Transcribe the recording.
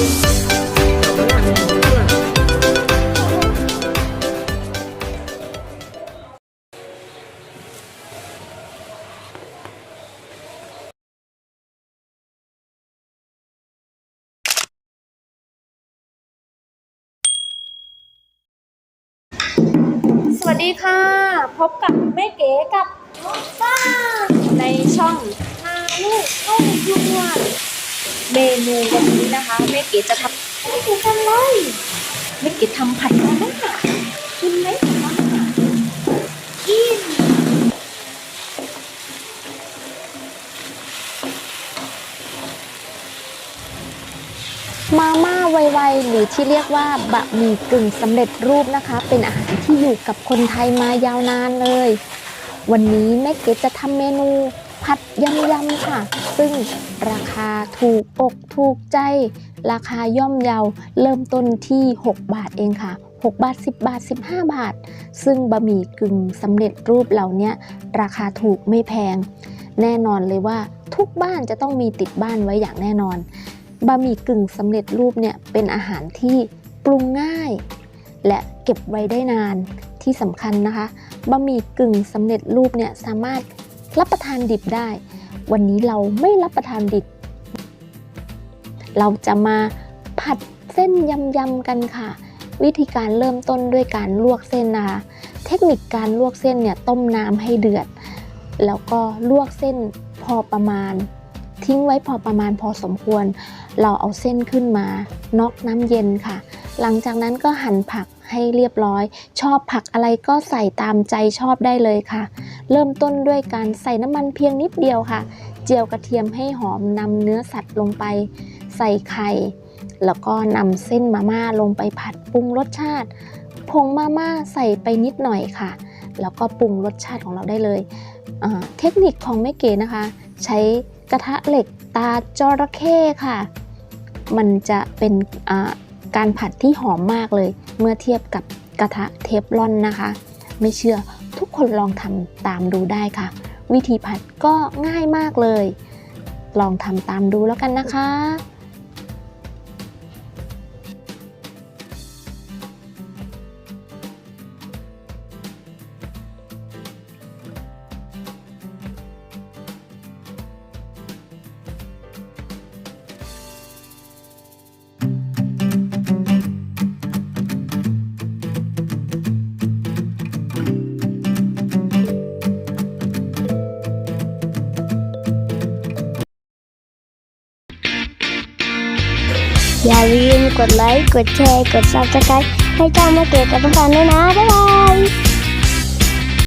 สวัสดีค่ะ พบกับแม่เก๋กับป้าในช่องมาลูกเข้าครัว เมนูวันนี้นะคะแม่เก๋จะทำแม่เก๋ทำอะไรแม่เก๋ทำผัดมาม่ากินไหมมาม่ากินมาม่าไวๆหรือที่เรียกว่าบะหมี่กึ่งสำเร็จรูปนะคะ เป็นอาหารที่อยู่กับคนไทยมายาวนานเลย วันนี้แม่เกดจะทำเมนู ผัดยำยำค่ะ ซึ่งราคาถูกอกถูกใจ ราคาย่อมเยาเริ่มต้นที่ 6 บาทเองค่ะ 6 บาท 10 บาท 15 บาท ซึ่งบะหมี่กึ่งสำเร็จรูปเหล่านี้ราคาถูกไม่แพง แน่นอนเลยว่าทุกบ้านจะต้องมีติดบ้านไว้อย่างแน่นอนบะหมี่กึ่งสำเร็จรูปเนี่ยเป็นอาหารที่ปรุงง่าย และเก็บไว้ได้นานที่สำคัญนะคะบะหมี่กึ่งสำเร็จรูปเนี่ยสามารถ รับประทานดิบได้ วันนี้เราไม่รับประทานดิบ เราจะมาผัดเส้นยำๆกันค่ะ วิธีการเริ่มต้นด้วยการลวกเส้นนะคะ เทคนิคการลวกเส้นเนี่ยต้มน้ำให้เดือด แล้วก็ลวกเส้นพอประมาณ ทิ้งไว้พอประมาณพอสมควร เราเอาเส้นขึ้นมาน็อกน้ำเย็นค่ะ หลังจากนั้นก็หั่นผัก ให้เรียบร้อย ชอบผักอะไรก็ใส่ตามใจชอบได้เลยค่ะ เริ่มต้นด้วยการใส่น้ำมันเพียงนิดเดียวค่ะ เจียวกระเทียมให้หอมนำเนื้อสัตว์ลงไป ใส่ไข่ แล้วก็นำเส้นมาม่าลงไปผัดปรุงรสชาติ ผงมาม่าใส่ไปนิดหน่อยค่ะ แล้วก็ปรุงรสชาติของเราได้เลยอ่าเทคนิคของแม่เก๋นะคะ ใช้กระทะเหล็กตาจระเข้ค่ะ มันจะเป็นอ่า การผัดที่หอมมากเลย เมื่อเทียบกับกระทะเทฟลอนนะคะ ไม่เชื่อทุกคนลองทำตามดูได้ค่ะ วิธีผัดก็ง่ายมากเลย ลองทำตามดูแล้วกันนะคะ อย่าลืมกดไลค์ กดแชร์ กด subscribe ให้จ้ามาเกตกับพวกเราด้วยนะ บ๊ายบาย